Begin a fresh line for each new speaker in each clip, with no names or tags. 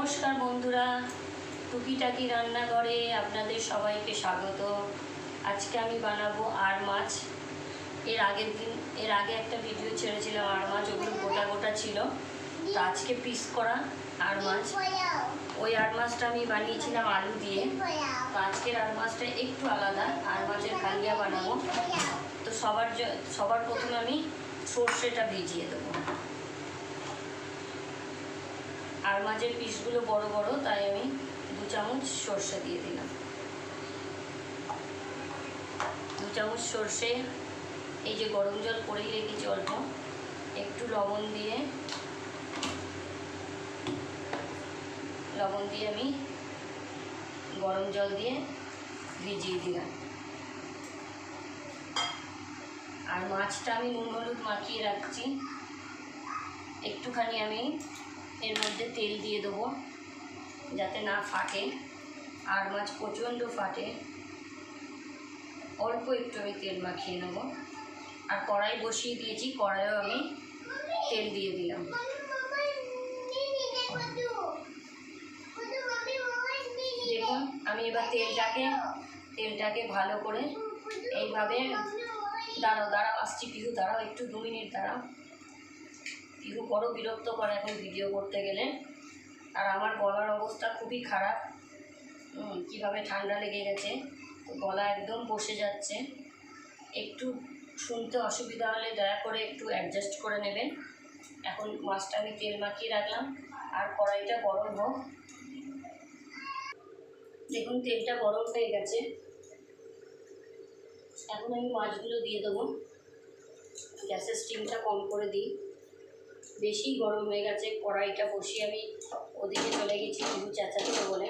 নমস্কার বন্ধুরা, টুকিটাকি রান্নাঘরে আপনাদের সবাইকে স্বাগত। আজকে আমি বানাবো আর মাছ। এর আগের দিন, এর আগে একটা ভিডিও ছেড়েছিলাম আর মাছ, ওগুলো গোটা গোটা ছিল। তো আজকে পিস করা আর মাছ। ওই আর মাছটা আমি বানিয়েছিলাম আলু দিয়ে। তো আজকের আর মাছটা একটু আলাদা, আর মাছের কালিয়া বানাবো। তো সবার সবার প্রথমে আমি সর্ষেটা ভিজিয়ে দেবো। আর মাছের পিসগুলো বড় বড়, তাই আমি দু চামচ সর্ষে দিয়ে দিলাম। দু চামচ সর্ষে, এই যে গরম জল করেই রেখেছি অল্প। একটু লবণ দিয়ে লবণ দিয়ে আমি গরম জল দিয়ে ভিজিয়ে দিলাম। আর মাছটা আমি নুন হলুদ মাখিয়ে রাখছি। একটুখানি আমি এর মধ্যে তেল দিয়ে দেবো, যাতে না ফাটে, আর মাছ প্রচণ্ড ফাটে। অল্প একটু আমি তেল মাখিয়ে নেব। আর কড়াই বসিয়ে দিয়েছি, কড়াইও আমি তেল দিয়ে দিলাম। দেখুন, আমি এবার তেলটাকে তেলটাকে ভালো করে এইভাবে দাঁড়াও দাঁড়াও, আসছি পিহু দাঁড়াও, একটু দু মিনিট দাঁড়াও। পিহু বড় বিরক্ত করে এখন ভিডিও করতে গেলে। আর আমার গলার অবস্থা খুবই খারাপ। কীভাবে ঠান্ডা লেগে গেছে? গলা একদম বসে যাচ্ছে। একটু শুনতে অসুবিধা হলে দয়া করে একটু অ্যাডজাস্ট করে নেবেন। এখন মাছটা আমি তেল মাখিয়ে রাখলাম। আর কড়াইটা গরম হোক। দেখুন, তেলটা গরম হয়ে গেছে। এখন আমি মাছগুলো দিয়ে দেবো। গ্যাসের স্টিমটা কম করে দিই। বেশি গরম হয়ে গেছে, কড়াইটা বসিয়ে আমি ওদিকে চলে গেছি কিন্তু চেঁচাতে বলে।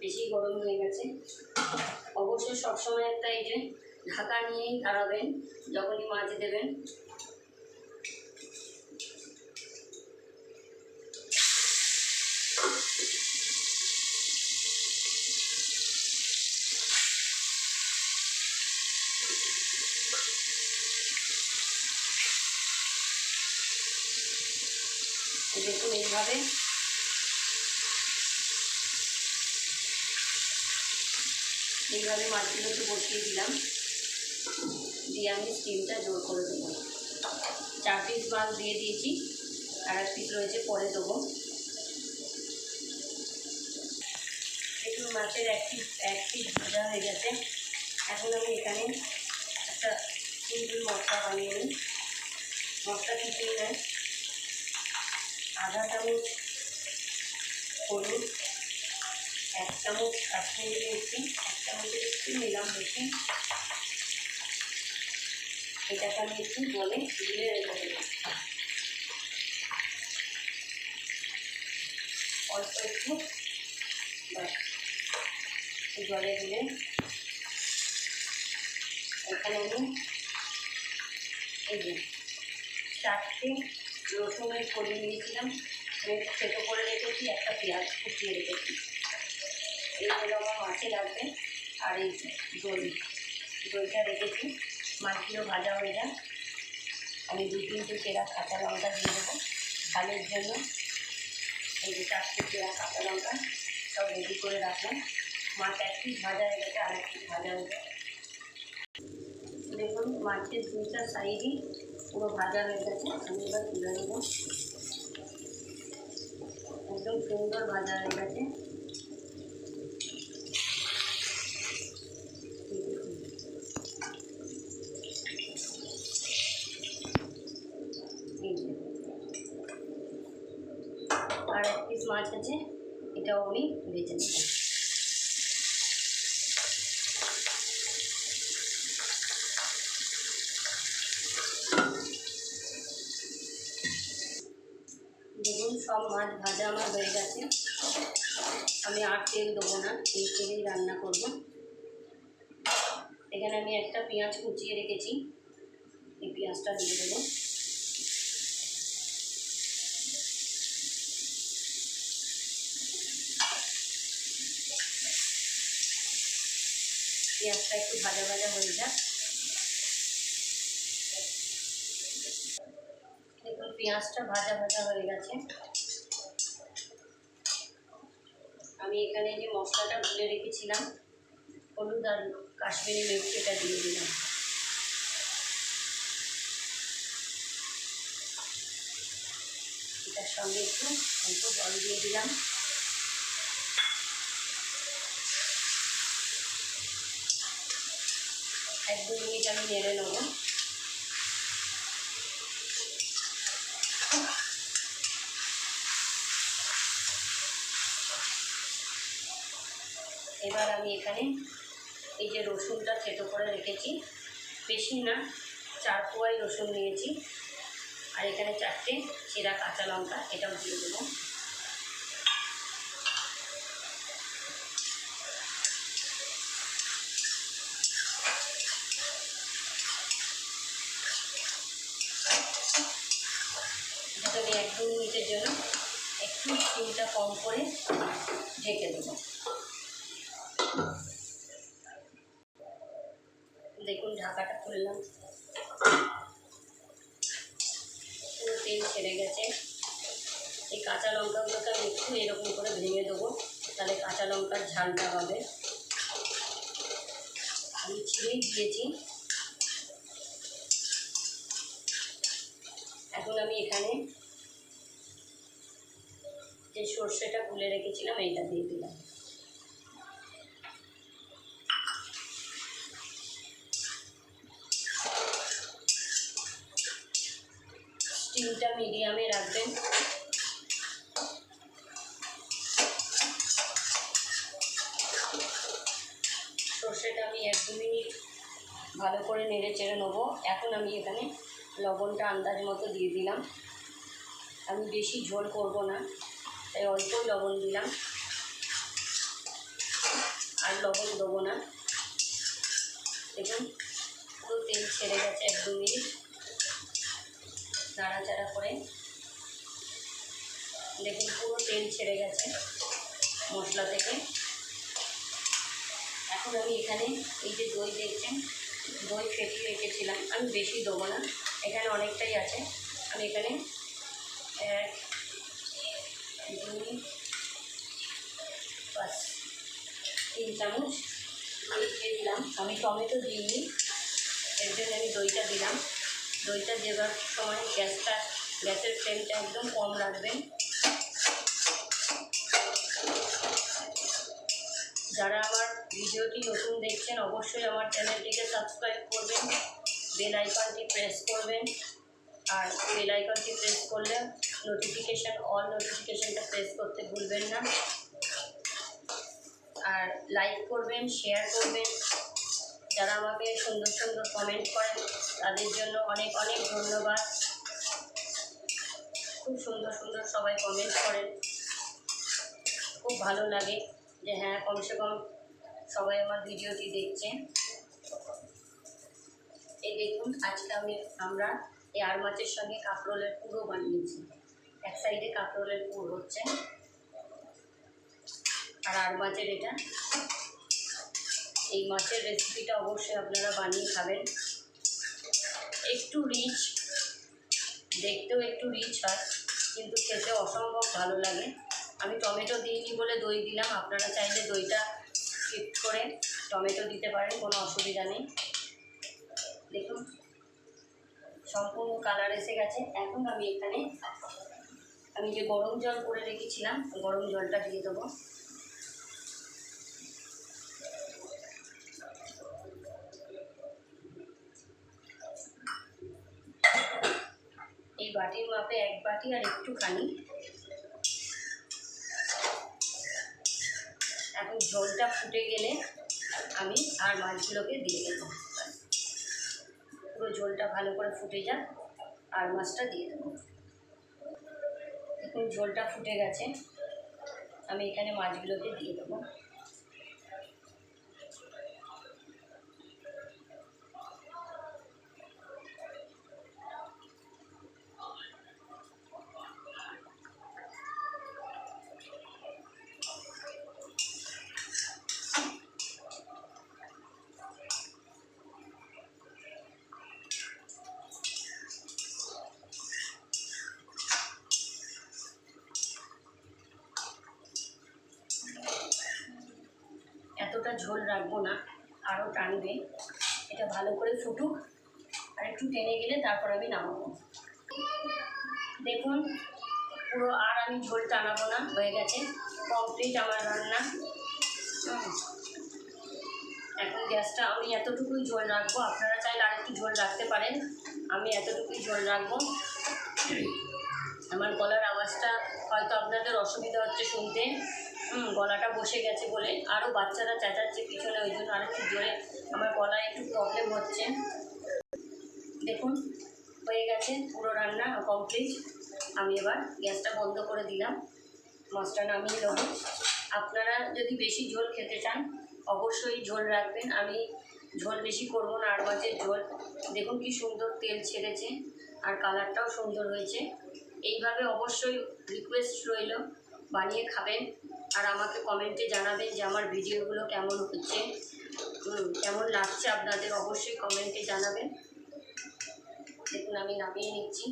বেশি গরম হয়ে গেছে। অবশ্যই সবসময় একটা এই যে ঢাকা নিয়েই দাঁড়াবেন, যখনই মাছ দেবেন। দেখুন এইভাবে। এইভাবে মাছগুলোকে বসিয়ে দিলাম। দিয়ে আমি স্টিমটা জোর করে দেবো। চার পিস মাছ দিয়ে দিয়েছি, আর এক পিস রয়েছে পরে দেবো। দেখুন মাছের এক পিস এক পিস ভাজা হয়ে গেছে। এখন আমি এখানে একটা সিম্পল মশলা বানিয়ে নিই। মশলা কিছুই নেয় আধা চামচ হলুদ এক চামচ কাশ্মীরি মির্চি এক চামচের একটু নিলাম বেশি। এটাকে আমি একটু জলে দিয়ে রেখে অল্প একটু জলে দিলে এখানে আমি এই চারটে রসুনের ফলি নিয়েছিলাম সেটো করে রেখেছি, একটা পেঁয়াজ কুচিয়ে রেখেছি। এই হলো আমার মাছে লাগবে, আর এই দই। দইটা রেখেছি, মাছগুলো ভাজা হয়ে যাক। আমি দু তিনটে চেরা কাঁচা লঙ্কা দিয়ে দেবো। ঝালের জন্য এই যে চারটে চেরা কাঁচা লঙ্কা, সব রেডি করে রাখলাম। মাছ এক পিস ভাজা হয়ে গেছে, আর এক পিস ভাজা হয়ে গেছে। দেখুন, মাছের দুইটা সাইডই পুরো ভাজা হয়ে গেছে আমি এবার তুলে নেব একদম সুন্দর ভাজা হয়ে গেছে এই দেখুন। এই যে। আর এক পিস মাছ আছে এটাও আমি ভেজে নেব মাছ ভাজা আমার হয়ে গেছে। আমি আর তেল দেবো না, এই তেলেই রান্না করব। এখানে আমি একটা পেঁয়াজ কুচিয়ে রেখেছি, এই পেঁয়াজটা দিয়ে দেবো। পেঁয়াজটা একটু ভাজা ভাজা হয়ে যাক। দেখুন, পেঁয়াজটা ভাজা ভাজা হয়ে গেছে। আমি এখানে যে মশলাটা গুলে রেখেছিলাম, হলুদ আর কাশ্মীরি মির্চিটা দিয়ে দিলাম। এটার সঙ্গে একটু অল্প জল দিয়ে দিলাম। এক দু মিনিট আমি নেড়ে নেব। এবার আমি এখানে এই যে রসুনটা থেতো করে রেখেছি। বেশি না, চার কোয়াই রসুন নিয়েছি। আর এখানে চারটে চেরা কাঁচা লঙ্কা, এটাও দিয়ে দেবো। আমি এক দু মিনিটের জন্য একটু স্টিমটা কম করে ঢেকে দেবো দেখুন ঢাকাটা খুললাম পুরো তেল ছেড়ে গেছে। এই কাঁচা লঙ্কাগুলোকে আমি একটু এরকম করে ভেঙে দেবো, তাহলে কাঁচা লঙ্কার ঝালটা হবে। আমি ছিঁড়েই দিয়েছি। এখন আমি এখানে যে সর্ষেটা গুলে রেখেছিলাম, এইটা দিয়ে দিলাম। স্টিমটা মিডিয়ামে রাখবেন। সর্ষেটা আমি এক মিনিট ভালো করে নেড়ে চেড়ে নেব। এখন আমি এখানে লবণটা আন্দাজ মতো দিয়ে দিলাম। আমি বেশি ঝোল করব না, তাই অল্পই লবণ দিলাম। আর লবণ দেবো না। দেখুন, পুরো তেল ছেড়ে গেছে এক দু মিনিট। নাড়াচাড়া করে দেখুন পুরো তেল ছেড়ে গেছে মশলা থেকে। এখন আমি এখানে এই যে দই দেখছেন, দই ফেটিয়ে রেখেছিলাম। আমি বেশি দেবো না, এখানে অনেকটাই আছে। আমি এখানে এক, দুই, পাঁচ, তিন চামচ দিয়ে দিলাম। আমি টমেটো দিইনি, এর জন্য আমি দইটা দিলাম। দইটা দেওয়ার সময় গ্যাসটা, গ্যাসের ফ্লেমটা একদম কম রাখবেন। যারা আমার ভিডিওটি নতুন দেখছেন, অবশ্যই আমার চ্যানেলটিকে সাবস্ক্রাইব করবেন, বেল আইকনটি প্রেস করবেন, আর বেল আইকনটি প্রেস করলে নোটিফিকেশান অল নোটিফিকেশানটা প্রেস করতে ভুলবেন না। আর লাইক করবেন শেয়ার করবেন যারা আমাকে সুন্দর সুন্দর কমেন্ট করেন, তাদের জন্য অনেক অনেক ধন্যবাদ। খুব সুন্দর সুন্দর সবাই কমেন্ট করেন। খুব ভালো লাগে যে হ্যাঁ কমসে কম সবাই আমার ভিডিওটি দেখছেন। এই দেখুন, আজকে আমি, আমরা এই আর মাছের সঙ্গে কাঁকরোলের পুরো বানিয়েছি। এক সাইডে কাঁকরোলের পুর হচ্ছে। আর আর মাছের এটা এই মাছের রেসিপিটা অবশ্যই আপনারা বানিয়ে খাবেন। একটু রিচ দেখতেও একটু রিচ হয়, কিন্তু খেতে অসম্ভব ভালো লাগে। আমি টমেটো দিইনি বলে দই দিলাম, আপনারা চাইলে দইটা স্কিপ করে টমেটো দিতে পারেন, কোনো অসুবিধা নেই। দেখুন, সম্পূর্ণ কালার এসে গেছে। এখন আমি এখানে, আমি যে গরম জল করে রেখেছিলাম, গরম জলটা দিয়ে দেবো এই বাটির মাপে এক বাটি আর একটুখানি। এখন ঝোলটা ফুটে গেলে আমি আর মাছগুলোকে দিয়ে দেবো। পুরো ঝোলটা ভালো করে ফুটে যাক, আর মাছটা দিয়ে দেবো। এখন ঝোলটা ফুটে গেছে, আমি এখানে মাছগুলোকে দিয়ে দেবো। ঝোল রাখব না আরও টানবে। এটা ভালো করে ফুটুক, আর একটু টেনে গেলে তারপর আমি নামাবো। দেখুন, পুরো আর আমি ঝোল টানাবো না, হয়ে গেছে। কমপ্লিট আমার রান্না। এখন গ্যাসটা আমি এতটুকুই ঝোল রাখব। আপনারা চাইলে আর একটু ঝোল রাখতে পারেন। আমি এতটুকুই ঝোল রাখব। আমার গলার আওয়াজটা হয়তো আপনাদের অসুবিধা হচ্ছে শুনতে। গলাটা বসে গেছে বলে। আরও বাচ্চারা চেঁচাচ্ছে পিছনে, ওই জন্য আরেকটু জোরে। আমার গলায় একটু প্রবলেম হচ্ছে। দেখুন, হয়ে গেছে পুরো রান্না কমপ্লিট আমি এবার গ্যাসটা বন্ধ করে দিলাম। মাছটা নামিয়ে নেব। আপনারা যদি বেশি ঝোল খেতে চান, অবশ্যই ঝোল রাখবেন। আমি ঝোল বেশি করব না, আর মাছের ঝোল। দেখুন কি সুন্দর তেল ছেড়েছে, আর কালারটাও সুন্দর হয়েছে। এইভাবে অবশ্যই রিকোয়েস্ট রইল, বানিয়ে খাবেন। আর আমাকে কমেন্টে জানাবেন যে আমার ভিডিওগুলো কেমন হচ্ছে। কেমন লাগছে আপনাদের অবশ্যই কমেন্টে জানাবেন। দেখুন, আমি নামিয়ে নিচ্ছি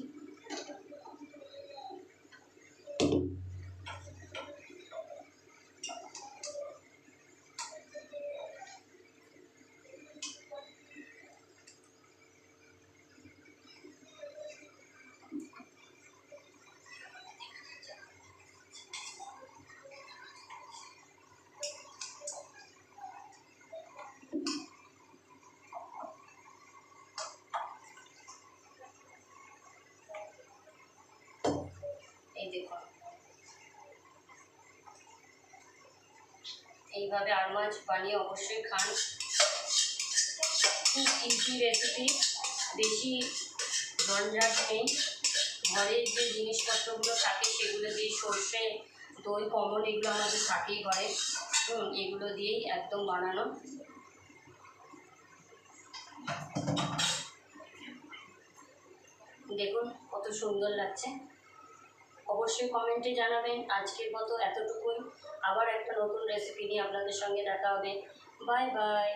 এই দেখুন এইভাবে আর মাছ বানিয়ে অবশ্যই খান। ইজি রেসিপি বেশি ঝঞ্ঝাট নেই। ঘরের যে জিনিসপত্রগুলো থাকে, সেগুলো দিয়ে সর্ষে, দই, কমন এগুলো আমাদের থাকেই ঘরে। হুম, এগুলো দিয়েই একদম বানানো। দেখুন কত সুন্দর লাগছে। অবশ্যই কমেন্টে জানাবেন আজকের মতো এতটুকুই। আবার একটা নতুন রেসিপি নিয়ে আপনাদের সঙ্গে দেখা হবে। Bye bye